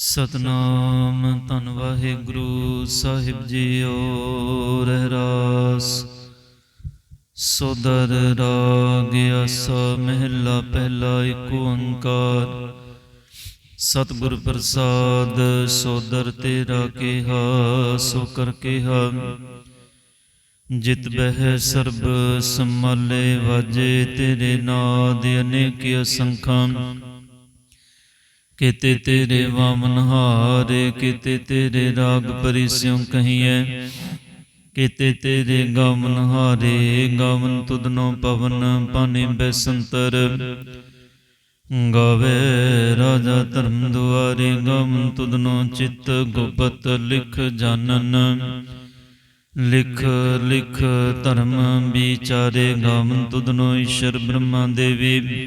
ਸਤਨਾਮ, ਧੰਨ ਵਾਹਿਗੁਰੂ ਸਾਹਿਬ ਜੀਓ, ਰਹਿਰਾਸ। ਸੋਦਰ ਰਾਗ ਆਸਾ ਮਹਿਲਾ ਪਹਿਲਾ ਏਕ ਓੰਕਾਰ। ਸਤਿਗੁਰ ਪ੍ਰਸਾਦ, ਸੋਦਰ ਤੇਰਾ ਕਿਹਾ, ਸੋ ਕਰ ਕਿਹਾ। ਜਿਤ ਬਹਿ ਸਰਬ ਸੰਭਾਲੇ, ਵਾਜੇ ਤੇਰੇ ਨਾਦ ਅਨੇਕ ਅਸੰਖਾਂ। ਕਿਤੇ ਤੇਰੇ ਵਾਮਨ ਹਾਰੇ, ਕਿਤੇ ਤੇਰੇ ਰਾਗ ਪਰਿਸਿਉ ਕਹੀਐ। ਕਿਤੇ ਤੇਰੇ ਗਾਵਨ ਹਾਰੇ, ਗਾਵਨ ਤੁਧਨੋ ਪਵਨ ਪਾਣੀ ਬੈਸੰਤਰ। ਗਾਵੇ ਰਾਜਾ ਧਰਮ ਦੁਆਰੇ, ਗਾਵਨ ਤੁਧਨੋ ਚਿਤ ਗੁਪਤ ਲਿਖ ਜਾਣਨ ਲਿਖ ਲਿਖ ਧਰਮ ਵਿਚਾਰੇ, ਗਾਵਨ ਤੁਧਨੋ ਈਸ਼ਰ ਬ੍ਰਹਮਾ ਦੇਵੀ।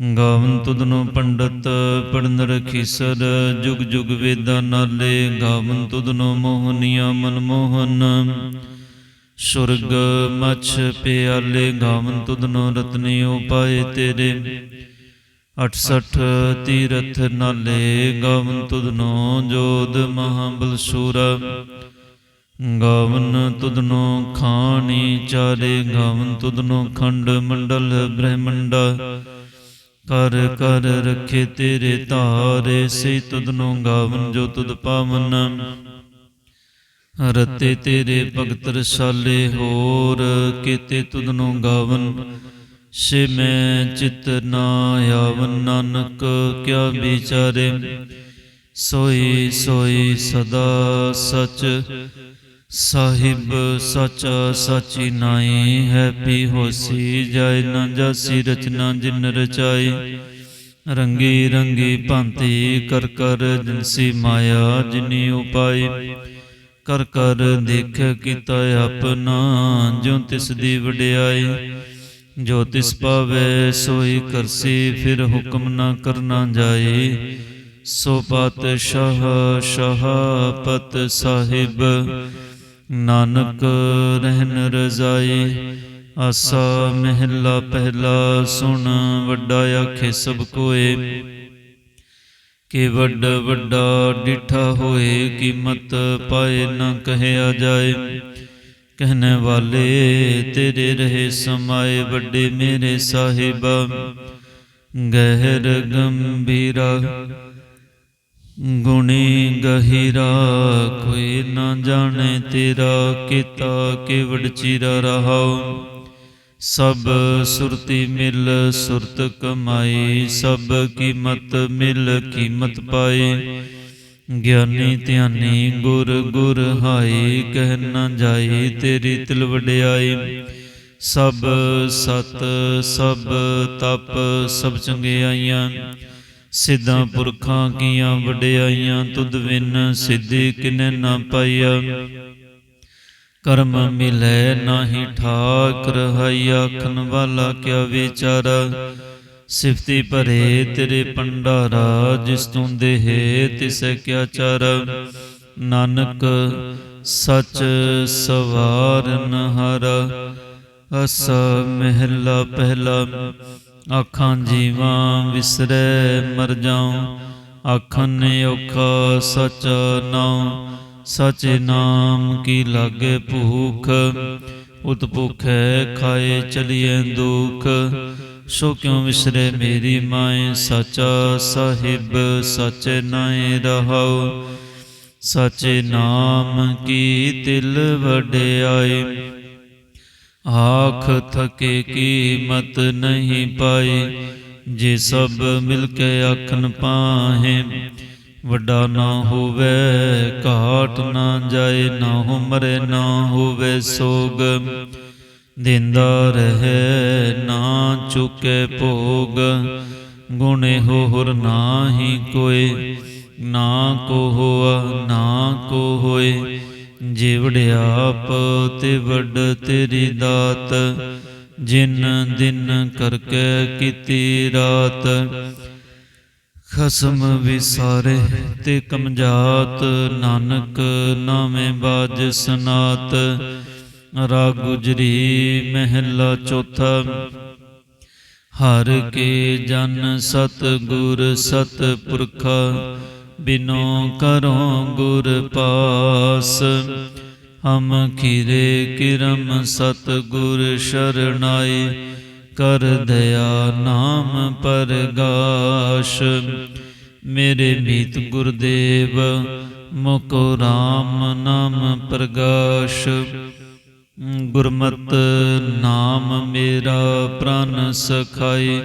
ਗਾਵਨ ਤੁਧਨੋ ਪੰਡਤ ਪੜਨ ਰਖੀਸਰ ਜੁਗ ਜੁਗ ਵੇਦਾਂ ਨਾਲੇ, ਗਾਵਨ ਤੁਧਨੋ ਮੋਹਨੀਆ ਮਨਮੋਹਨ ਸੁਰਗ ਮਛ ਪਿਆਲੇ, ਗਾਵਨ ਤੁਧਨੋ ਰਤਨਿਓ ਪਾਏ ਤੇਰੇ। 68 ਤੀਰਥ ਨਾਲੇ, ਗਾਵਨ ਤੁਧਨੋ ਜੋਦ ਮਹਾਬਲ ਸੂਰਾ। ਗਾਵਨ ਤੁਧਨੋ ਖਾਣੀ ਚਾਰੇ, ਗਾਵਨ ਤੁਧਨੋ ਖੰਡ ਮੰਡਲ ਬ੍ਰਹਮੰਡਾ। ਕਰ ਕਰ ਰਖੇ ਤੇਰੇ ਧਾਰੇ ਸੇ ਤੁਧਨੋ ਗਾਵਨ ਜੋ ਤੁਧ ਪਾਵਨ। ਰਤੇ ਤੇਰੇ ਭਗਤ ਰਸਾਲੇ ਹੋਰ, ਕੀਤੇ ਤੁਧਨੋ ਗਾਵਨ। ਸੇ ਮੈਂ ਚਿਤ ਨਾ ਆਵਨ ਨਾਨਕ, ਕਿਆ ਵਿਚਾਰੇ। ਸੋਈ ਸੋਈ ਸਦਾ ਸਚ ਸਾਹਿਬ ਸਚ ਸਚੀ ਨਾਈ ਹੈ ਪੀ ਹੋਸੀ ਜਾਇ ਨਾ ਜਾਸੀ, ਰਚਨਾ ਜਿਨ ਰਚਾਈ। ਰੰਗੀ ਰੰਗੀ ਭਾਂਤੀ ਕਰ ਕਰ ਜਿਨਸੀ ਮਾਇਆ ਜਿਨੀ ਉਪਾਈ। ਕਰ ਕਰ ਦੇਖ ਕੀਤਾ ਆਪਣਾ ਜੋ ਤਿਸ ਦੀ ਵਡਿਆਈ। ਜੋ ਤਿਸ ਪਾਵੇ ਸੋਈ ਕਰਸੀ, ਫਿਰ ਹੁਕਮ ਨਾ ਕਰਨਾ ਜਾਏ ਸੋ ਪਾਤਸ਼ਾਹ ਸ਼ਾਹਪਤ ਸਾਹਿਬ ਨਾਨਕ ਰਹਿਨ ਰਜ਼ਾਈ, ਆਸਾ ਮਹਿਲਾ ਪਹਿਲਾ ਸੁਣ, ਵੱਡਾ ਆਖੇ ਸਭ ਕੋਏ। ਕਿ ਵੱਡ ਵੱਡਾ ਡਿਠਾ ਹੋਏ, ਕੀਮਤ ਪਾਏ ਨਾ ਕਹਿਆ ਜਾਏ। ਕਹਿਣੇ ਵਾਲੇ, ਤੇਰੇ ਰਹੇ ਸਮਾਏ, ਵੱਡੇ ਮੇਰੇ ਸਾਹਿਬਾ। ਗਹਿਰ ਗੰਭੀਰਾ ਗੁਣੀ ਗਹਿਰਾ ਕੋਈ ਨਾ ਜਾਣੇ ਤੇਰਾ ਕੀਤਾ ਕੇਵੜ ਚੀਰਾ ਰਹਾਉ। ਸਭ ਸੁਰਤੀ ਮਿਲ ਸੁਰਤ ਕਮਾਈ, ਸਭ ਕੀਮਤ ਮਿਲ ਕੀਮਤ ਪਾਏ ਗਿਆਨੀ ਧਿਆਨੀ ਗੁਰ ਗੁਰ ਹਾਈ, ਕਹਿ ਨਾ ਜਾਈ ਤੇਰੀ ਤਿਲ ਵਡਿਆਈ ਸਭ ਸਤ ਸਭ ਤਪ ਸਭ ਚੰਗਿਆਈਆਂ ਸਿੱਧਾਂ ਪੁਰਖਾਂ ਕੀਆਂ ਵਡਿਆਈਆਂ ਤੁਧ ਵਿਨ ਸਿੱਧੀ ਕਿਨੇ ਨਾ ਪਾਈਆ। ਕਰਮ ਮਿਲੇ ਨਾਹੀ ਠਾਕ ਰਹਾਈਆ ਆਖਣ ਵਾਲਾ ਕਿਆ ਵਿਚਾਰਾ। ਸਿਫਤੀ ਭਰੇ ਤੇਰੇ ਪੰਡਾਰਾ ਜਿਸ ਤੂੰ ਦੇਹ ਤਿਸੈ ਕਿਆ ਚਾਰਾ। ਨਾਨਕ ਸਚ ਸਵਾਰਨ ਹਾਰਾ ਅਸ ਮਹਿਲਾ ਪਹਿਲਾ। ਆਖਾਂ ਜੀਵਾਂ ਵਿਸਰੈ, ਮਰ ਜਾਉ। ਆਖਾਂ ਨੇ ਔਖਾ ਸਚ ਨਾਉ। ਸਚੇ ਨਾਮ ਕੀ ਲਾਗੇ ਭੂਖ? ਉਤ ਭੁਖੈ ਖਾਏ ਚਲੀਏ ਦੁਖ। ਸੋ ਕਿਉ ਵਿਸਰੇ ਮੇਰੀ ਮਾਏ? ਸਚਾ ਸਾਹਿਬ, ਸਚੇ ਨਾਏ ਰਹਾਉ। ਸਚੇ ਨਾਮ ਕੀ ਤਿਲ ਵਡਿਆਈ ਆਖ ਥਕੇ ਕੀਮਤ ਨਹੀਂ ਪਾਈ, ਜੇ ਸਭ ਮਿਲ ਕੇ ਆਖਣ ਪਾਹੇ, ਵੱਡਾ ਨਾ ਹੋਵੇ, ਘਾਟ ਨਾ ਜਾਏ, ਨਾ ਹੋ ਨਾ ਹੋਵੇ ਸੋਗ, ਦਿੰਦਾ ਰਹੇ ਨਾ ਚੁਕੇ ਭੋਗ, ਗੁਣੇ ਹੋਰ ਨਾਹੀ ਕੋਏ ਨਾ ਕੋ ਹੋਆ, ਨਾ ਕੋ ਹੋਏ। ਜਿਵੜਿਆ ਆਪ ਤੇ ਵੱਡ ਤੇਰੀ ਦਾਤ, ਜਿਨ ਦਿਨ ਕਰਕੇ ਕੀਤੀ ਰਾਤ। ਖਸਮ ਵਿਸਾਰੇ ਤੇ ਕਮਜਾਤ, ਨਾਨਕ ਨਾਵੇਂ ਬਾਜ ਸਨਾਤ। ਰਾਗ ਗੁਜਰੀ ਮਹਿਲਾ ਚੌਥਾ, ਹਰ ਕੇ ਜਨ ਸਤ ਗੁਰ ਸਤ ਪੁਰਖਾ ਬਿਨੋ ਕਰੋ ਗੁਰ ਪਾਸ, ਹਮ ਖੀਰੇ ਕਿਰਮ ਸਤ ਗੁਰ ਸ਼ਰਣਾਈ ਕਰ ਦਇਆ ਨਾਮ ਪਰਗਾਸ਼। ਮੇਰੇ ਮੀਤ ਗੁਰਦੇਵ, ਮੁਕੋ RAM ਨਾਮ ਪ੍ਰਗਾਸ਼। ਗੁਰਮਤ ਨਾਮ ਮੇਰਾ ਪ੍ਰਣ ਸਖਾਈ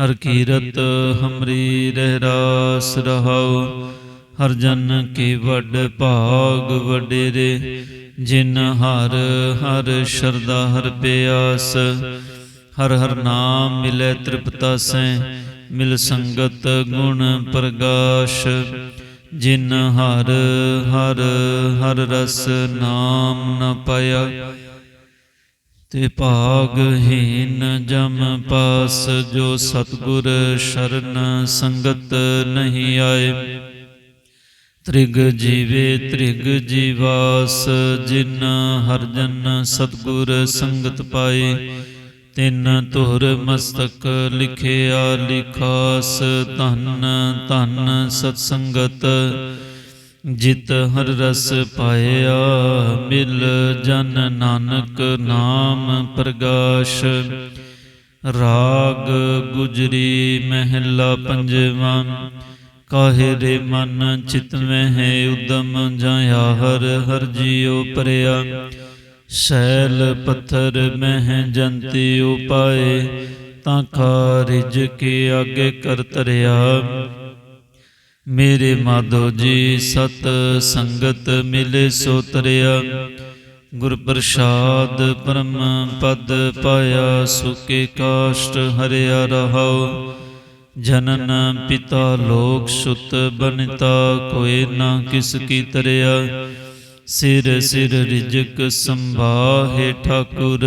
ਹਰ ਕੀਰਤ ਹਮਰੀ ਰਹਿ ਰਾਸ ਰਹਾਉ, ਹਰ ਜਨ ਕੇ ਵੱਡ ਭਾਗ ਵਡੇਰੇ, ਜਿਨ ਹਰ ਹਰ ਸ਼ਰਦਾ ਹਰ ਪਿਆਸ, ਹਰ ਹਰ ਨਾਮ ਮਿਲੇ ਤ੍ਰਿਪਤਾ ਸੈ, ਮਿਲ ਸੰਗਤ ਗੁਣ ਪ੍ਰਗਾਸ਼, ਜਿਨ ਹਰ ਹਰ ਹਰ ਰਸ ਨਾਮ ਨ ਪਾਇਆ ਤੇ ਭਾਗਹੀਨ ਜਮ ਪਾਸ ਜੋ ਸਤਗੁਰ ਸ਼ਰਨ ਸੰਗਤ ਨਹੀਂ ਆਏ। ਤ੍ਰਿਗ ਜੀਵੇ ਤ੍ਰਿਗ ਜੀਵਾਸ, ਜਿਨ ਹਰਜਨ ਸਤਗੁਰ ਸੰਗਤ ਪਾਏ। ਤਿੰਨ ਧੁਰ ਮਸਤਕ ਲਿਖਿਆ ਲਿਖਾਸ, ਧਨ ਧਨ ਸਤ ਸੰਗਤ ਜਿਤ ਹਰ ਰਸ ਪਾਇਆ, ਮਿਲ ਜਨ ਨਾਨਕ ਨਾਮ ਪ੍ਰਗਾਸ਼। ਰਾਗ ਗੁਜਰੀ ਮਹਿਲਾ ਪੰਜਵਾਂ, ਕਾਹੇ ਰੇ ਮਨ ਚਿਤ ਮਹਿ ਉਦਮ ਜਾਇਆ ਹਰ ਹਰ ਜੀਉ ਪਰਿਆ। ਸ਼ੈਲ ਪੱਥਰ ਮਹਿ ਜੰਤੀ ਉਪਾਏ, ਤਾਂ ਕਾ ਰਿਜ ਕੇ ਆਗੇ ਕਰ ਤਰਿਆ। ਮੇਰੇ ਮਾਧੋ ਜੀ, ਸਤ ਸੰਗਤ ਮਿਲੇ ਸੋ ਤਰਿਆ ਗੁਰ ਪ੍ਰਸਾਦ ਪਰਮ ਪਦ ਪਾਇਆ, ਸੁਕੇ ਕਾਸ਼ਟ ਹਰਿਆ ਰਹਾਉ। ਜਨਨ ਪਿਤਾ ਲੋਕ ਸੁਤ ਬਨਤਾ ਕੋਏ ਨਾ ਕਿਸ ਕੀ ਤਰਿਆ। ਸਿਰ ਸਿਰ ਰਿਜਕ ਸੰਭਾਹੇ ਠਾਕੁਰ,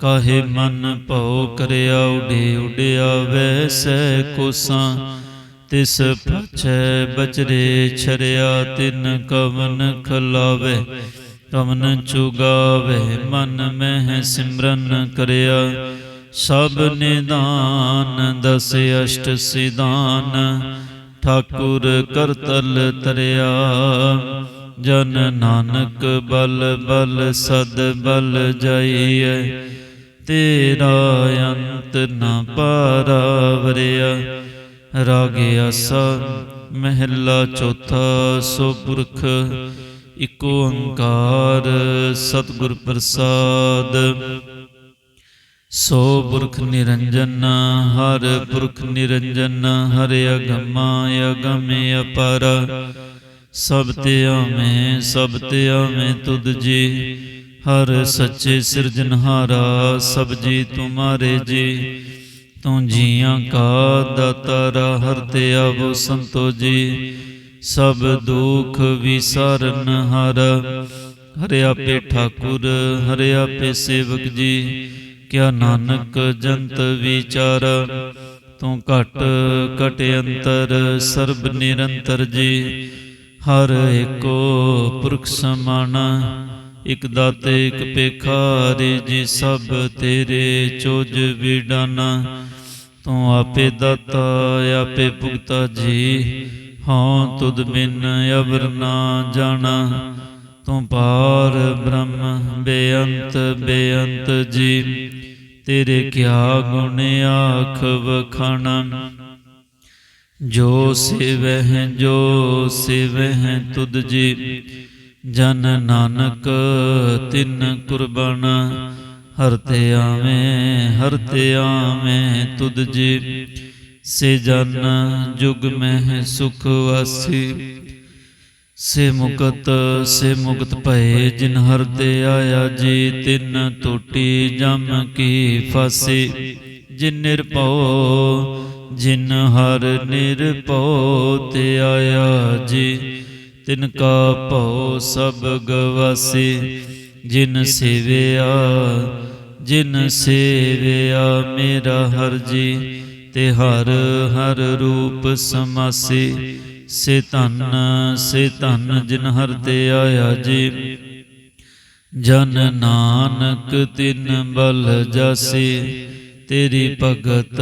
ਕਾਹੇ ਮਨ ਭਉ ਕਰਿਆ, ਉਡੇ ਉਡਿਆ, ਵੈਸੈ ਕੋਸਾਂ। ਤਿਸ ਪਛੈ ਬਚਰੇ ਛਰਿਆ ਤਿਨ ਕਵਨ ਖਲਾਵੇ, ਕਵਨ ਚੁਗਾਵੇ, ਮਨ ਮਹਿ ਸਿਮਰਨ ਕਰਿਆ। ਸਭ ਨਿਦਾਨ ਦਸ ਅਸ਼ਟ ਸਿਦਾਨ ਠਾਕੁਰ ਕਰਤਲ ਤਰਿਆ। ਜਨ ਨਾਨਕ ਬਲ ਬਲ ਸਦ ਬਲ ਜਾਈਐ, ਤੇਰਾ ਅੰਤ ਨ ਪਾਰਾਵਰਿਆ। ਰਾਗੇ ਆਸਾ, ਮਹਿਲਾ ਚੌਥਾ ਸੋ ਪੁਰਖ ਇਕ ਓੰਕਾਰ, ਸਤਿਗੁਰ ਪ੍ਰਸਾਦ। ਸੋ ਪੁਰਖ ਨਿਰੰਜਨ, ਹਰ ਪੁਰਖ ਨਿਰੰਜਨ, ਹਰ ਅਗਮਾ, ਅਗਮੇ ਅਪਰ। ਸਭ ਤੇ ਆਵੇਂ, ਸਭ ਤੇ ਆਵੇਂ ਤੁਧ ਜੀ, ਹਰ ਸੱਚੇ ਸਿਰਜਨਹਾਰਾ, ਸਭ ਜੀ ਤੁਮਾਰੇ ਜੀ। ਤੂੰ ਜੀਆਂ ਕਾ ਦਾਤਾਰਾ ਹਰ ਤੇ ਆਵੋ ਸੰਤੋ ਜੀ ਸਭ ਦੁਖ ਵਿਸਾਰਨ ਹਰ। ਹਰਿਆ ਪੇ ਠਾਕੁਰ ਹਰਿਆ ਪੇ ਸੇਵਕ ਜੀ, ਕਿਆ ਨਾਨਕ ਜੰਤ ਵਿਚਾਰ। ਤੂੰ ਘਟ ਘਟ ਅੰਤਰ, ਸਰਬ ਨਿਰੰਤਰ ਜੀ, ਹਰ ਏਕੋ ਪੁਰਖ ਸਮਾਣਾ ਇਕ ਦਾਤੇ, ਇਕ ਪੇਖਾਰੀ ਜੀ ਸਭ ਤੇਰੇ ਚੋਜ ਵਿਡਾਨਾ। ਤੂੰ ਆਪੇ ਦਾਤਾ, ਆਪੇ ਭੁਗਤਾ ਜੀ। ਹਾਂ, ਤੁਧ ਬਿਨ ਅਵਰ ਨਾ ਜਾਣਾ। ਤੂੰ ਪਾਰ ਬ੍ਰਹਮ, ਬੇਅੰਤ ਬੇਅੰਤ ਜੀ। ਤੇਰੇ ਕਿਆ ਗੁਣ ਆਖ ਵਖਾਣਾ। ਜੋ ਸਿਵਹਿ ਜੋ ਸਿਵਹਿ ਤੁਧ ਜੀ। ਜਨ ਨਾਨਕ, ਤਿਨ ਕੁਰਬਾਨ। ਹਰ ਤੇ ਆਵੇਂ, ਹਰ ਤੇ ਆਵੇਂ ਤੁਧ ਜੀ। ਸੇ ਜਨ ਜੁਗ ਮਹਿ ਸੁਖ ਵਾਸੀ। ਸੇ ਮੁਕਤ ਸੇ ਮੁਕਤ ਭਏ ਜਿਨ ਹਰ ਤੇ ਆਇਆ ਜੀ। ਤਿਨ ਟੋਟੀ ਜਮ ਕੀ ਫਾਸੀ। ਜਿਨ ਨਿਰਭਉ, ਜਿਨ ਹਰ ਨਿਰਭਉ ਤੇ ਆਇਆ ਜੀ। ਤਿਨ ਕਾ ਭਉ ਸਭ ਗਵਾਸੇ, ਜਿਨ ਸੇਵਿਆ ਜਿਨ ਸੇਵਿਆ ਮੇਰਾ ਹਰ ਜੀ, ਤੇ ਹਰ ਹਰ ਰੂਪ ਸਮਾਸੇ, ਸੇ ਧਨ ਸੇ ਧਨ ਜਿਨ ਹਰ ਤੇ ਆਇਆ ਜੀ। ਜਨ ਨਾਨਕ ਤਿਨ ਬਲ ਜਾਸੀ, ਤੇਰੀ ਭਗਤ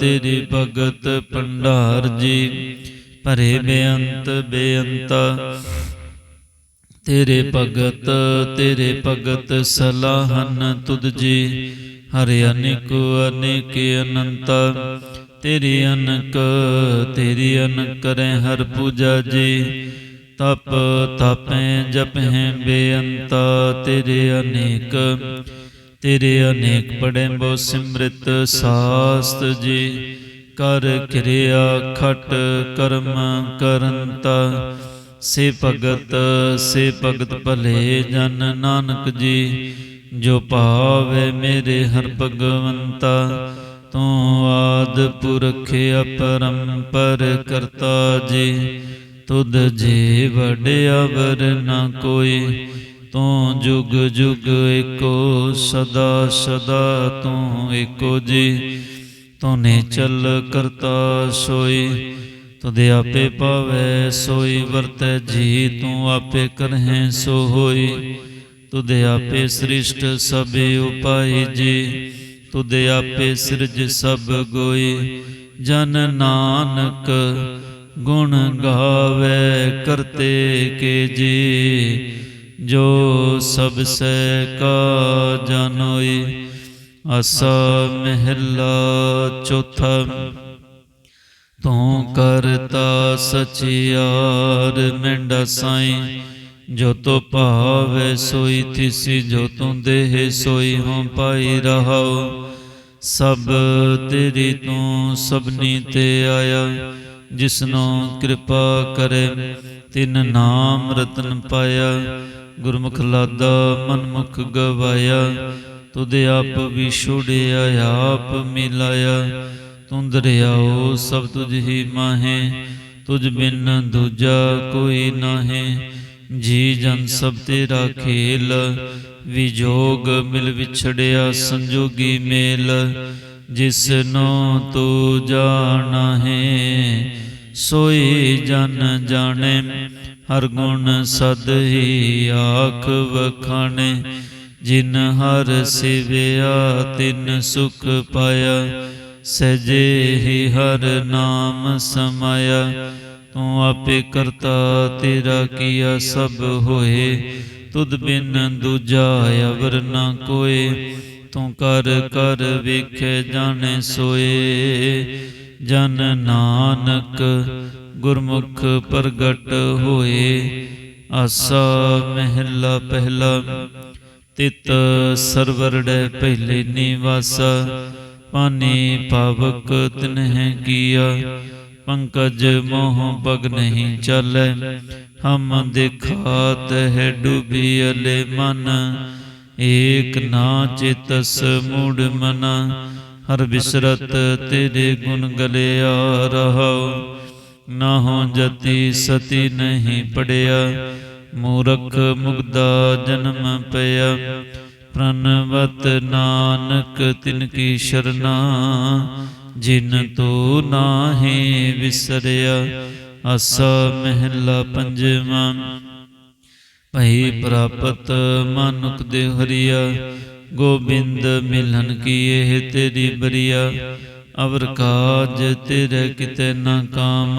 ਤੇਰੀ ਭਗਤ ਭੰਡਾਰ ਜੀ। ਭਰੇ ਬੇਅੰਤ ਬੇਅੰਤ। ਤੇਰੇ ਭਗਤ ਤੇਰੇ ਭਗਤ ਸਲਾਹਨ ਤੁਧ ਜੀ ਹਰਿ ਅਨੇਕ ਅਨੇਕ ਅਨੰਤ। ਤੇਰੀ ਅਨਕ ਤੇਰੀ ਅਨਕ ਕਰੈ ਹਰ ਪੂਜਾ ਜੀ। ਤਪ, ਤਪੈ ਜਪੈ ਬੇਅੰਤ। ਤੇਰੇ ਅਨੇਕ ਤੇਰੇ ਅਨੇਕ ਪੜੈ ਬੋ ਸਿਮ੍ਰਿਤ ਸਾਸਤ ਜੀ। ਕਰ ਕਿਰਿਆ ਖਟ ਕਰਮ ਕਰੰਤਾ। ਸੇ ਭਗਤ ਸੇ ਭਗਤ ਭਲੇ ਜਨ ਨਾਨਕ ਜੀ, ਜੋ ਭਾਵੇ ਮੇਰੇ ਹਰ ਭਗਵੰਤਾ। ਤੂੰ ਆਦ ਪੁਰਖ ਅਪਰੰਪਰ ਕਰਤਾ ਜੀ, ਤੁਧ ਜੇ ਵਡਿਆ ਵਰ ਨਾ ਕੋਈ। ਤੂੰ ਜੁਗ ਜੁਗ ਏਕੋ ਸਦਾ ਸਦਾ ਤੂੰ ਏਕੋ ਜੀ ਤੂੰ ਨੇ ਚਲ ਕਰਤਾ ਸੋਈ, ਤੁਦੇ ਆਪੇ ਪਾਵੇ ਸੋਈ, ਵਰਤੈ ਜੀ ਤੂੰ ਆਪੇ ਕਰਹਿ ਸੋ ਹੋਈ ਤੁਦੇ ਆਪੇ ਸ੍ਰਿਸ਼ਟ ਸਭੇ ਉਪਾਈ ਜੀ, ਤੁਦੇ ਆਪੇ ਸਿਰਜ ਸਭ ਗੋਈ। ਜਨ ਨਾਨਕ ਗੁਣ ਗਾਵੇ ਕਰਤੇ ਕੇ ਜੀ, ਜੋ ਸਭ ਸੇ ਕਾ ਜਾਣੋਈ ਅਸਾ ਮਹਿਲਾ ਚੌਥਾ ਤੂੰ ਕਰਤਾ ਸਚਿਆਰ ਮੈਂਡਾ ਸਾਈ। ਜੋ ਤੋ ਭਾਵੇ ਸੋਈ ਥਿਸੀ, ਜੋ ਤੂੰ ਦੇਹ ਸੋਈ ਹਉ ਪਾਈ ਰਹਾਉ। ਸਭ ਤੇਰੀ ਤੂੰ ਸਭਨੀ ਤੇ ਆਇਆ। ਜਿਸਨੋ ਕਿਰਪਾ ਕਰੇ, ਤਿਨ ਨਾਮ ਰਤਨ ਪਾਇਆ। ਗੁਰਮੁਖ ਲਾਦਾ ਮਨਮੁਖ ਗਵਾਇਆ। ਤੁਧ ਆਪ ਵੀ ਛੋੜਿਆ, ਆਪ ਮਿਲਾਇਆ। ਤੂੰ ਦਰਿਆਓ ਸਭ ਤੁਝ ਹੀ ਮਾਹੇ। ਤੁਝ ਬਿਨ ਦੂਜਾ ਕੋਈ ਨਾਹੀ। ਜੀ ਜਨ ਸਭ ਤੇਰਾ ਖੇਲ। ਵਿਜੋਗ ਮਿਲ ਵਿਛੜਿਆ ਸੰਜੋਗੀ ਮੇਲ। ਜਿਸ ਨੂੰ ਤੂੰ ਜਾਣਾ ਹੈ ਸੋਈ ਜਨ ਜਾਣੇ। ਹਰ ਗੁਣ ਸਦ ਹੀ ਆਖ ਵਖਾਣੇ। ਜਿਨ ਹਰ ਸਿਵਿਆ, ਤਿਨ ਸੁਖ ਪਾਇਆ, ਸਜੇ ਹੀ ਹਰ ਨਾਮ ਸਮਾਇਆ। ਤੂੰ ਆਪੇ ਕਰਤਾ, ਤੇਰਾ ਕੀਆ ਸਭ ਹੋਏ। ਤੁਧ ਬਿਨ ਦੂਜਾ ਅਵਰ ਨਾ ਕੋਏ। ਤੂੰ ਕਰ ਕਰ ਵੇਖੇ, ਜਾਣੇ, ਸੋਏ। ਜਨ ਨਾਨਕ ਗੁਰਮੁਖ ਪ੍ਰਗਟ ਹੋਏ। ਆਸਾ ਮਹਿਲਾ ਪਹਿਲਾ ਤਿਤ ਸਰਵਰੜੈ ਪਹਿਲੇ ਨਿਵਾਸਾ, ਪਾਨੀ ਪਾਵਕ ਤਿਨਹਿ ਕੀਆ। ਪੰਕਜ ਮੋਹ ਪਗ ਨਹੀਂ ਚੱਲੈ, ਹਮ ਦੇਖਾਤ ਹੈ ਡੂਬੀ ਅਲੇ ਮਨ। ਏਕ ਨਾ ਚਿਤਸ ਮੂੜ ਮਨ, ਹਰ ਬਿਸਰਤ ਤੇਰੇ ਗੁਣ ਗਲਿਆ ਰਹਾਉ। ਨਾ ਹੋ ਜਤੀ ਸਤੀ ਨਹੀਂ ਪੜਿਆ ਮੂਰਖ ਮੁਗਦਾ ਜਨਮ ਪਿਆ। ਪ੍ਰਨਵਤ ਨਾਨਕ ਤਿਨ ਕੀ ਸ਼ਰਨਾ, ਜਿਨ ਤੋ ਨਾਹੀ ਵਿਸਰਿਆ। ਆਸਾ ਮਹਿਲਾ ਪੰਜਵਾਂ, ਭਈ ਪ੍ਰਾਪਤ ਮਾਨੁਕ ਦੇ ਹਰੀਆ ਗੋਬਿੰਦ ਮਿਲਨ ਕੀ ਇਹ ਤੇਰੀ ਬਰੀਆ। ਅਵਰ ਕਾਜ ਤੇਰੇ ਕਿਤੇ ਨਾ ਕਾਮ।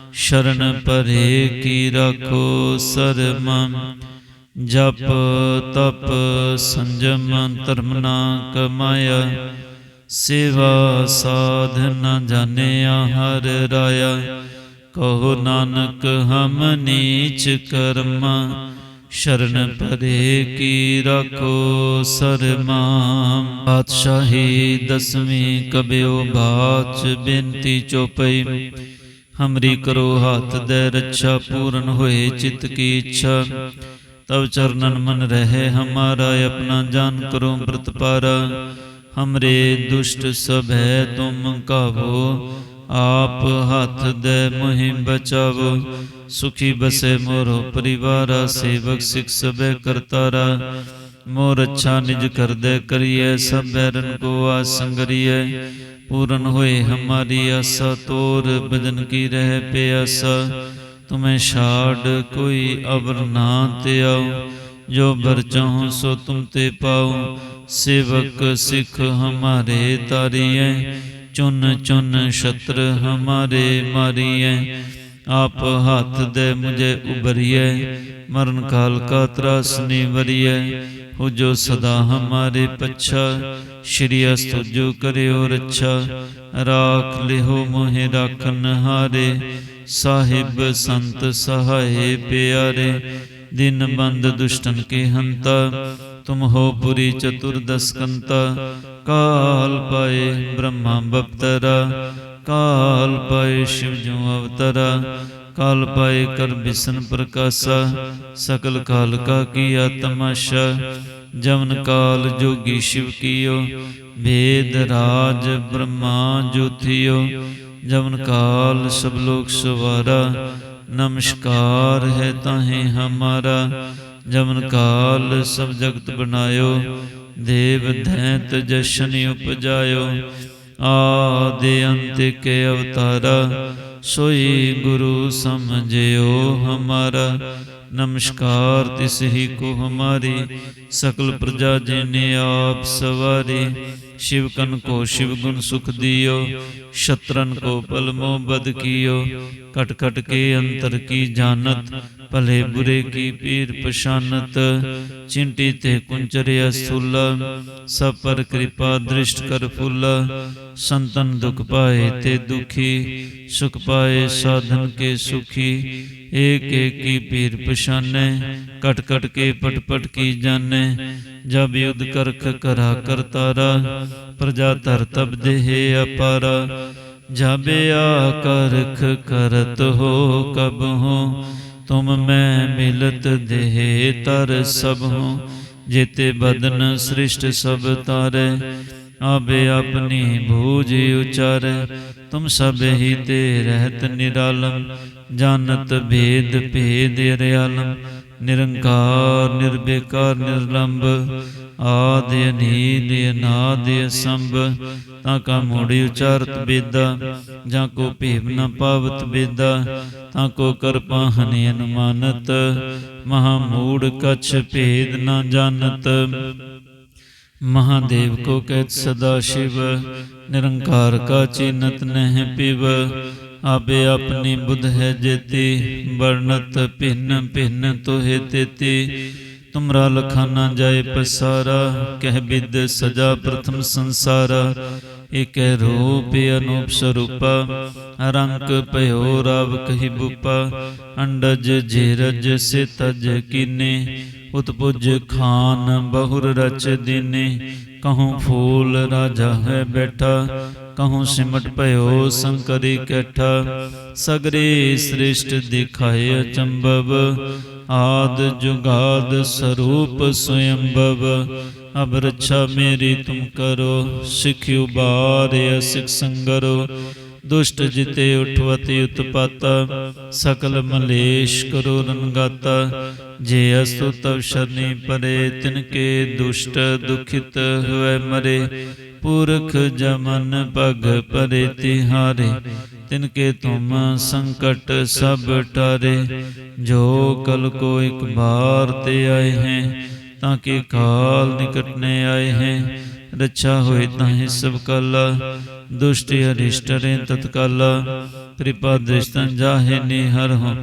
ਸ਼ਰਨ ਪਰੇ ਕੀ ਰਾਖੋ ਸਰਮ ਜਪ ਤਪ ਸੰਜਮ ਧਰਮ ਨਾ ਕਮਾਇਆ, ਸੇਵਾ ਸਾਧ ਸਾਧਨਾ ਜਾਣਿਆ ਹਰ ਰਾਇਆ, ਕਹੋ ਨਾਨਕ ਹਮ ਨੀਚ ਕਰਮਾ, ਸ਼ਰਨ ਪਰੇ ਕੀ ਰੱਖੋ ਸ਼ਰਮਾ ਬਾਦਸ਼ਾਹੀ ਦਸਵੀਂ ਕਬਿਓ ਬਾਚ ਬੇਨਤੀ ਚੋਪਈ ਹਮਰੀ ਕਰੋ ਹੱਥ ਦੇ ਰੱਛਾ ਪੂਰਨ ਹੋਏ ਚਿਤ ਕੀ ਇੱਛਾ ਤਬ ਚਰਨਨ ਮਨ ਰਹੇ ਹਮਾਰਾ ਆਪਣਾ ਜਾਨ ਕਰੋ ਪ੍ਰਤਪਾਰਾ ਹਮਰੇ ਦੁਸ਼ਟ ਸਭ ਹੈ ਤੁਮ ਕਾਵੋ ਆਪ ਹੱਥ ਦੇ ਮੁਹਿ ਬਚਾਵੋ ਸੁਖੀ ਬਸੇ ਮੋਰੋ ਪਰਿਵਾਰਾ ਸੇਵਕ ਸਿਖ ਸਭੇ ਕਰਤਾਰਾ ਮੋਰ ਅੱਛਾ ਨਿਜ ਕਰਦੇ ਕਰੀਏ, ਸਭ ਬੈਰਨ ਕੋ ਆਸੰਗਰੀਏ ਪੂਰਨ ਹੋਏ ਹਮਾਰੀ ਆਸਾ, ਤੋਰ ਬਦਨ ਕੀ ਰਹਿ ਪਿਆਸਾ। ਤੁਮੇ ਛਾੜ ਕੋਈ ਅਵਰ ਨਾ ਤੇ ਆਓ ਜੋ ਬਰ ਚਾਹੋ ਸੋ ਤੁਮ ਤੇ ਪਾਓ ਸੇਵਕ ਸਿਖ ਹਮਾਰੇ ਤਾਰੀਏ ਚੁਨ ਚੁਨ ਸ਼ਤਰ ਹਮਾਰੇ ਮਾਰੀਏ ਆਪ ਹੱਥ ਦੇ ਮੁਝੇ ਉਬਰੀਏ ਮਰਨ ਕਾਲ ਕਾ ਤਰਾਸਨੀ ਵਰੀਏ ਹੋ ਜੋ ਸਦਾ ਹਮਾਰੇ ਪੱਛਾ, ਸ਼੍ਰੀ ਅਸਤੁ ਜੋ ਕਰਿਓ ਰੱਛਾ। ਰਾਖ ਲਿਹੋ ਮੋਹਿ ਰਾਖਨ ਹਾਰੇ ਸਾਹਿਬ ਸੰਤ ਸਹਾਏ ਪਿਆਰੇ। ਦਿਨ ਬੰਦ ਦੁਸ਼ਟਨ ਕੇ ਹੰਤਾ, ਤੁਮ ਹੋ ਪੁਰੀ ਚਤੁਰਦਸ ਕੰਤਾ ਕਾਲ ਪਾਏ ਬ੍ਰਹਮਾ ਬਪਤਰਾ ਕਾਲ ਪਾਏ ਸ਼ਿਵ ਜੋ ਅਵਤਰਾ, ਕਾਲ ਪਾਏ ਕਰ ਬਿਸ਼ਨ ਪ੍ਰਕਾਸ਼ਾ, ਸਕਲ ਕਾਲ ਕਾ ਕੀ ਤਮਾਸ਼ਾ ਜਮਨ ਕਾਲ ਜੋਗੀ ਸ਼ਿਵ ਕੀਓ, ਵੇਦ ਰਾਜ ਬ੍ਰਹਮਾ ਜੋਥਿਓ ਜਮਨ ਕਾਲ ਸਭ ਲੋਕ ਸਵਾਰਾ, ਨਮਸਕਾਰ ਹੈ ਤਾਹੇ ਹਮਾਰਾ ਜਮਨ ਕਾਲ ਸਭ ਜਗਤ ਬਣਾਇਓ, ਦੇਵ ਦੈਂਤ ਜਸ਼ਨ ਉਪਜਾਇਓ ਆਦਿ ਅੰਤ ਕੇ ਅਵਤਾਰਾ ਸੋਈ ਗੁਰੂ ਸਮਝਿਓ ਹਮਾਰਾ। ਨਮਸਕਾਰ, ਤਿਸ ਹੀ ਕੋ ਹਮਾਰੇ ਸਕਲ ਪ੍ਰਜਾ ਜਿਨੇ ਆਪ ਸਵਾਰੇ। ਸ਼ਿਵ ਕਨ ਕੋ ਸ਼ਿਵ ਗੁਣ ਸੁਖ ਦਿਓ, ਸ਼ਤਰਨ ਕੋ ਪਲਮੋ ਬਦ ਕੀਓ। ਕਟ ਕਟ ਕੇ ਅੰਤਰ ਕੀ ਜਾਣਤ, ਭਲੇ ਬੁਰੇ ਕੀ ਪੀਰ ਪਛਾਨਤ। ਚਿੰਟੀ ਤੇ ਕੁੰਚਰਿਆ ਸੁਲ ਸਭ ਪਰ ਕਿਰਪਾ ਦ੍ਰਿਸ਼ਟ ਕਰ ਫੁੱਲ। ਸੰਤਨ ਦੁਖ ਪਾਏ ਤੇ ਦੁਖੀ, ਸੁਖ ਪਾਏ ਸਾਧਨ ਕੇ ਸੁਖੀ। ਏਕ ਏਕੀ ਪੀਰ ਪਛਾਨੈ ਕਟ ਕਟ ਕੇ ਪਟ ਪਟ ਕੀ ਜਾਣੈ। ਜਬ ਯੁਧ ਕਰਖ ਕਰਾ ਕਰਤਾਰਾ ਪ੍ਰਜਾ ਧਰ ਤਬ ਦੇਹ ਅਪਾਰਾ। ਜਾਬੇ ਆਕਰਖ ਕਰਤ ਹੋ ਕਬ ਹੋ, ਤੁਮ ਮੈਂ ਮਿਲਤ ਦੇਹ ਤਰ ਸਭ ਹੋ। ਜੇਤੇ ਬਦਨ ਸ੍ਰਿਸ਼ਟ ਸਭ ਤਾਰੇ ਆਬੇ ਆਪਣੀ ਭੂਜ ਉਚਾਰੇ। ਤੁਮ ਸਭ ਹੀ ਤੇ ਰਹਿਤ ਨਿਰਾਲਮ ਜਾਣਤ ਭੇਦ ਭੇਦ ਰਿਆਲਮ ਨਿਰੰਕਾਰ ਨਿਰਬੇਕਾਰ ਨਿਰਲੰਭ ਆਦ ਅਨੀਦ, ਅਨਾਦ ਸੰਭ ਤਾਂ ਕਾ ਮੋੜੀ ਉਚਾਰਤ ਬੇਦਾ ਜਾਂ ਕੋ ਭੇਵ ਨ ਪਾਵਤ ਬੇਦਾ ਤਾਂ ਕੋ ਕਰਪਾ ਹਨਿ ਅਨੁਮਾਨਤ, ਮਹਾ ਮੂੜ ਕਛ ਭੇਦ ਨ ਜਾਣਤ ਮਹਾਦੇਵ ਕੋ ਕਹਿਤ ਸਦਾ ਸ਼ਿਵ, ਨਿਰੰਕਾਰ ਕਾ ਚਿਨਤ ਨਹਿ ਪਿਵ ਆਪੇ ਆਪਣੀ ਬੁਧ ਹੈ ਜੇਤੇ, ਵਰਣਤ ਭਿੰਨ ਭਿੰਨ ਤੋਹੇ ਤੇਤੇ। ਤੁਮਰਾ ਲਖਾ ਨਾ ਜਾਏ ਪਸਾਰਾ, ਕਹਿ ਬਿਦ ਸਜਾ ਪ੍ਰਥਮ ਸੰਸਾਰਾ। ਇਕ ਰੂਪ ਅਨੂਪ ਸਰੂਪਾ ਰੰਗ ਭਇਓ ਰਾਵ ਕਹੀ ਬੁਪਾ। ਅੰਡਜ, ਜੇਰਜ ਸੇ ਤਜ ਕੀਨੇ। ਉਤਪੁਜ ਖਾਨ ਬਹੁਰ ਰਚ ਦੀਨੇ, ਕਹੂੰ ਫੂਲ ਰਾਜਾ ਹੈ ਬੈਠਾ, ਕਹੂੰ ਸਿਮਟ ਭਇਓ ਸੰਕਰੀ ਕੈਠਾ। ਸਗਰੇ ਸ੍ਰਿਸ਼ਟ ਦਿਖਾਏ ਅਚੰਭਵ, ਆਦ ਜੁਗਾਦ ਸਰੂਪ ਸਵਯੰਭਵ ਅਬ ਰੱਛਾ ਮੇਰੀ ਤੁਮ ਕਰੋ ਸਿਖਿਉ ਉਬਾਰਿ ਸਿਖ ਸੰਗਰੋ। ਦੁਸ਼ਟ ਜਿਤੇ ਉਠਵਤੀ ਉਤਪਾਤਾ, ਸਕਲ ਮਲੇਸ਼ ਕਰੋ ਰਨਗਾਤਾ ਜੇ ਅਸਤੁ ਤਵ ਸ਼ਰਨੀ ਪਰੇ, ਤਿਨ ਕੇ ਦੁਸ਼ਟ ਦੁਖਿਤ ਹੋਇ ਮਰੇ। ਪੁਰਖ ਜਮਨ ਪਗ ਪਰੇ ਤਿਹਾਰੇ, ਤਿਨ ਕੇ ਤੁਮ ਸੰਕਟ ਸਭ ਟਾਰੇ। ਜੋ ਕਲ ਕੋ ਇੱਕ ਬਾਰ ਤੇ ਆਏ ਹੈ, ਤਾਂ ਕਿ ਕਾਲ ਨਿਕਟਨੇ ਆਏ ਹੈ। ਰੱਛਾ ਹੋਏ ਤਾਹੇ ਸਭ ਕਾਲਾ ਦੁਸ਼ਟਿ ਅਰਿਸ਼ਟਰੇ ਤਤਕਲ, ਕਿਰਪਾ ਦ੍ਰਿਸ਼ਟੰ ਜਾਹੇ ਨੇ ਹਰ ਹੋ,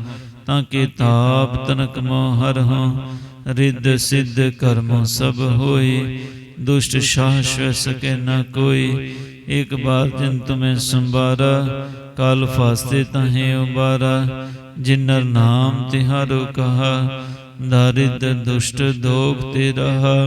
ਤਾਂ ਕੇ ਤਾਪ ਤਨਕ ਮੋ ਹਰ ਹੋ, ਰਿੱਧ ਸਿੱਧ ਕਰਮ ਸਭ ਹੋਏ ਦੁਸ਼ਟ ਸ਼ਾਸ਼ਵ ਸਕੇ ਨਾ ਕੋਈ ਇੱਕ ਬਾਰ ਜਿਨ ਤੁਮੇ ਸੰਬਾਰਾ ਕਾਲ ਫਾਸਤੇ ਤਾਹੇ ਉਬਾਰਾ, ਜਿਨਰ ਨਾਮ ਤਿਹਾਰੋ ਕਹਾ ਦਾਰਿਦ ਦੁਸ਼ਟ ਦੋਖ ਤੇ ਰਹਾ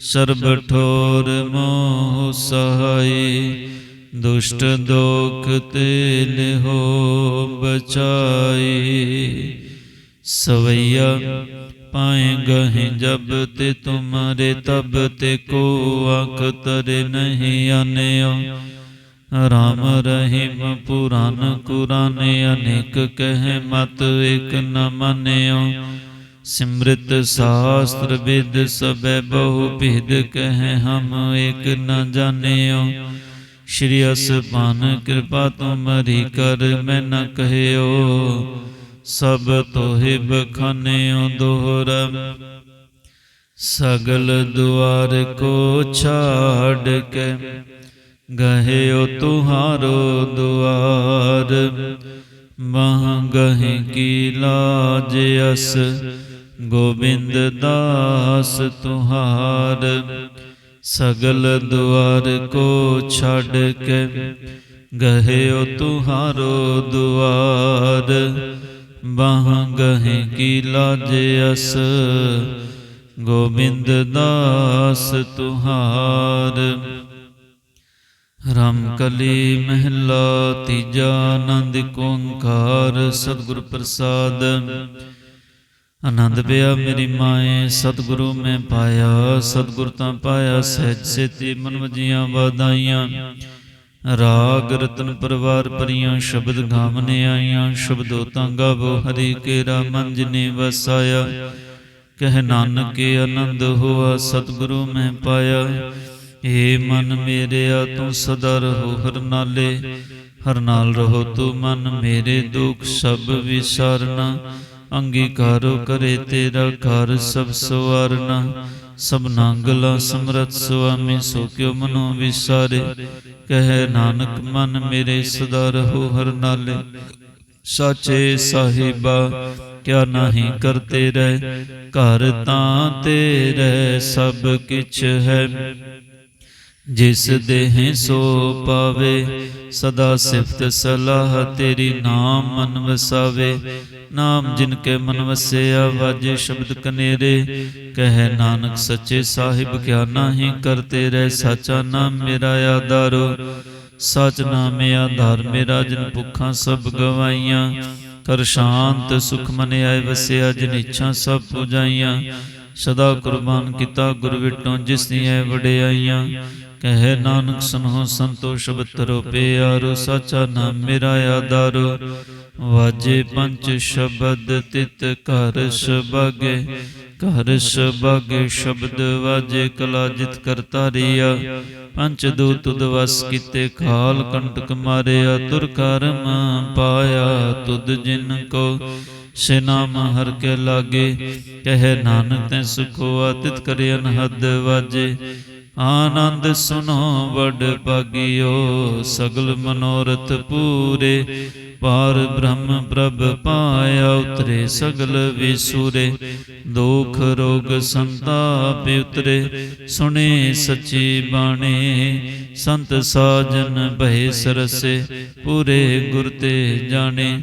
ਸਰਬ ਠੋਰ ਮੋਹ ਸਹਾਈ, ਦੁਸ਼ਟ ਦੋਖ ਤੇ ਲਿਹੋ ਬਚਾਈ। ਸਵਈਆ ਪਾਏ ਗਹਿ ਜਬ ਤੇ ਤੁਮਾਰੇ, ਤਬ ਤੇ ਕੋ ਅੱਖ ਤਰੇ ਨਹੀਂ ਆਨਿਓ ਰਾਮ ਰਹੀਮ ਪੁਰਾਨ ਕੁਰਾਨੇ, ਅਨੇਕ ਕਹਿ ਮਤ ਇਕ ਨ ਮੰਨਿਓ। ਸਿਮਰਤ ਸਾਸਤਰ ਵਿਦ ਸਭੈ ਬਹੁ ਭਿਦ ਕਹੈ ਹਮ ਏਕ ਨ ਜਾਣਿਓ। ਸ਼੍ਰੀ ਅਸਪਨ ਕਿਰਪਾ ਤੁਮਰੀ ਕਰ ਮੈਂ ਨ ਕਹਿਓ। ਸਭ ਤੋਹਿ ਬਖਾਨਿਓ ਦੋਹਰ। ਸਗਲ ਦੁਆਰ ਕੋ ਛਾੜ ਕੇ ਗਹਿਓ ਤੁਹਾਰੋ ਦੁਆਰ। ਮਹਾਂ ਗਹਿ ਕੀ ਲਾਜ ਅਸ ਗੋਬਿੰਦ ਦਾਸ ਤੁਹਾਰ, ਸਗਲ ਦੁਆਰ ਕੋ ਛੱਡ ਕੇ ਗਹਿਓ ਤੁਹਾਰੋ ਦੁਆਰ। ਬਾਹ ਗਹਿ ਕੀ ਲਾਜ ਅਸ, ਗੋਬਿੰਦ ਦਾਸ ਤੁਹਾਰ। ਰਾਮ ਕਲੀ ਮਹਿਲਾ, ਤੀਜਾ ਆਨੰਦ ਓੰਕਾਰ ਸਤਿਗੁਰ ਪ੍ਰਸਾਦ। ਆਨੰਦ ਪਿਆ ਮੇਰੀ ਮਾਏ, ਸਤਿਗੁਰੂ ਮੈਂ ਪਾਇਆ, ਸਤਿਗੁਰ ਤਾਂ ਪਾਇਆ, ਸਹਿਜ ਸੇਤੀ ਮਨ ਵਜੀਆਂ ਵਾਦਾਈਆਂ ਰਾਗ ਰਤਨ ਪਰਵਾਰ ਪਰੀਆਂ ਸ਼ਬਦ ਗਾਵਨੇ ਆਈਆਂ, ਸ਼ਬਦੋ ਤਾਂ ਗਾਵੋ, ਹਰੀ ਕੇਰਾ ਮਨ ਜਿਨੇ ਵਸਾਇਆ। ਕਹਿ ਨਾਨਕ ਆਨੰਦ ਹੋਆ, ਸਤਿਗੁਰੂ ਮੈਂ ਪਾਇਆ। ਏ ਮਨ ਮੇਰਿਆ ਤੂੰ ਸਦਾ ਰਹੋ ਹਰ ਨਾਲੇ। ਹਰ ਨਾਲ ਰਹੋ ਤੂੰ ਮਨ ਮੇਰੇ ਦੁੱਖ, ਸਭ ਵਿਸਾਰਨਾ। ਅੰਗੀਕਾਰੋ ਕਰੇ ਤੇਰਾ ਘਰ ਸਭ ਸਵਾਰਨਾ। ਸਭਨਾ ਗਲਾ ਸਮਰਤ ਸੁਆਮੀ, ਸੋ ਕਿਉ ਮਨੋ ਵਿਸਾਰੇ। ਕਹਿ ਨਾਨਕ, ਮਨ ਮੇਰੇ ਸਦਾ ਰਹੋ ਹਰ ਨਾਲੇ। ਸਾਚੇ ਸਾਹਿਬਾ, ਕਿਆ ਨਹੀਂ ਕਰਤੇ ਰਹਿ। ਘਰ ਤਾਂ ਤੇਰੇ ਸਭ ਕਿਛ ਹੈ। ਜਿਸ ਦੇਹ ਸੋ ਪਾਵੇ, ਸਦਾ ਸਿਫਤ ਸਲਾਹ ਤੇਰੀ ਨਾਮ ਮਨ ਵਸਾਵੇ ਨਾਮ ਜਿਨ ਕੇ ਮਨ ਵਸਿਆ ਵਾਜੇ ਸ਼ਬਦ ਕਨੇਰੇ, ਕਹੇ ਨਾਨਕ ਸੱਚੇ ਸਾਹਿਬ ਕਿਆ ਨਾਹੀ ਕਰਤੇ ਰਹਿ ਸਾਚਾ ਨਾਮ ਮੇਰਾ ਆਧਾਰੋ। ਸਚ ਨਾਮੇ ਆਧਾਰ ਮੇਰਾ ਜਿਨ ਭੁੱਖਾਂ ਸਭ ਗਵਾਈਆਂ। ਕਰ ਸ਼ਾਂਤ ਸੁਖ ਮਨ ਆਏ ਵਸਿਆ ਜਿਨ ਇੱਛਾ ਸਭ ਪੁਜਾਈਆਂ। ਸਦਾ ਕੁਰਬਾਨ ਕੀਤਾ ਗੁਰ ਵਿਟੋਂ ਜਿਸ ਦੀਆਂ ਵਡਿਆਈਆਂ। ਕਹੇ ਨਾਨਕ ਸੁਨੋ ਸੰਤੋ ਸ਼ਬਦ ਰੋ ਪਿਆਰੋ, ਸਾਚਾ ਨਾਮ ਮੇਰਾ ਆਧਾਰੋ। ਵਾਜੇ ਪੰਜ ਸ਼ਬਦ ਤਿਤ ਘਰ ਸਬਾਗੇ ਘਰ ਸਬਾਗੇ ਸ਼ਬਦ ਵਾਜੇ ਕਲਾ ਜਿਤ ਕਰਤਾ ਰਿਆ। ਪੰਜ ਦੂਤ ਤੁਧ ਵਸ ਕੀਤੇ ਖਾਲ ਕੰਟਕ ਮਾਰਿਆ, ਤੁਰ ਕਰਮ ਪਾਇਆ ਤੁਧ ਜਿਨ ਕੋ। ਸੇ ਨਾਮ ਹਰ ਕੇ ਲਾਗੇ, ਕਹੇ ਨਾਨਕ ਤੈ ਸੁਖੋ, ਆਤਿਤ ਕਰੇ ਅਨਹਦ ਵਾਜੇ। ਆਨੰਦ ਸੁਨੋ, ਵਡ ਭਾਗਿਓ, ਸਗਲ ਮਨੋਰਥ ਪੂਰੇ। ਪਾਰ ਬ੍ਰਹਮ ਪ੍ਰਭ ਪਾਇਆ ਉਤਰੇ, ਸਗਲ ਵਿਸੂਰੇ। ਦੁਖ ਰੋਗ ਸੰਤਾਪ ਉਤਰੇ, ਸੁਣੇ ਸੱਚੀ ਬਾਣੀ। ਸੰਤ ਸਾਜਨ ਭਏ ਸਰਸੇ ਪੂਰੇ ਗੁਰ ਤੇ ਜਾਣੇ।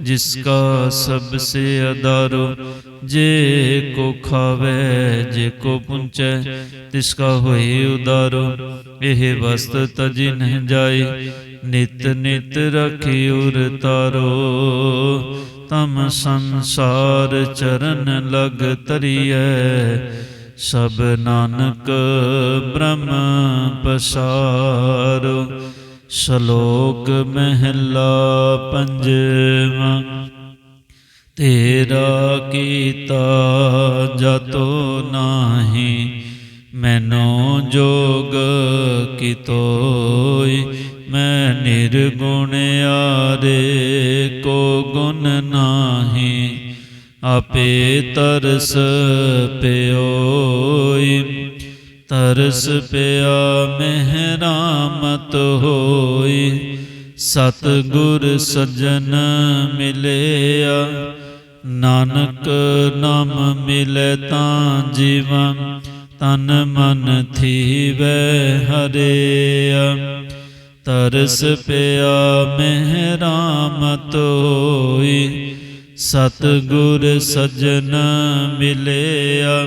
ਜਿਸਕਾ ਸਭ ਸੇ ਅਦਾਰੋ ਜੇ ਕੋ ਖਾਵੇ ਜੇ ਕੋ ਪੁੰਚੈ ਤਿਸਕਾ ਹੋਏ ਉਦਾਰੋ ਇਹ ਵਸਤ ਤਜੀ ਨਹਿ ਜਾਏ ਨਿਤ ਨਿਤ ਰਖੀ ਉਰ ਤਾਰੋ ਤਮ ਸੰਸਾਰ ਚਰਨ ਲਗ ਤਰੀਐ ਸਭ ਨਾਨਕ ਬ੍ਰਹਮ ਪਸਾਰੋ ਸ਼ਲੋਕ ਮਹਿਲਾ ਪੰਜਵਾ, ਤੇਰਾ ਕੀਤਾ ਜਤੋ ਨਾਹੀ, ਮੈਨੋ ਜੋਗ ਕਿਤੋਈ ਮੈਂ ਨਿਰਗੁਣ ਆਰੇ ਕੋ ਗੁਣ ਨਾਹੀ, ਆਪੇ ਤਰਸ ਪਿਓਈ ਤਰਸ ਪਿਆ, ਮਹਿਰਾਮਤ ਹੋਈ। ਸਤ ਗੁਰ ਸਜਣ ਮਿਲਿਆ, ਨਾਨਕ ਨਾਮ ਮਿਲੇ ਤਾਂ ਜੀਵਾਂ ਤਨ ਮਨ ਥੀਵੈ ਹਰਿਆ। ਤਰਸ ਪਿਆ, ਮਹਿਰਾਮਤ ਹੋਈ। ਸਤ ਗੁਰ ਸਜਣ ਮਿਲਿਆ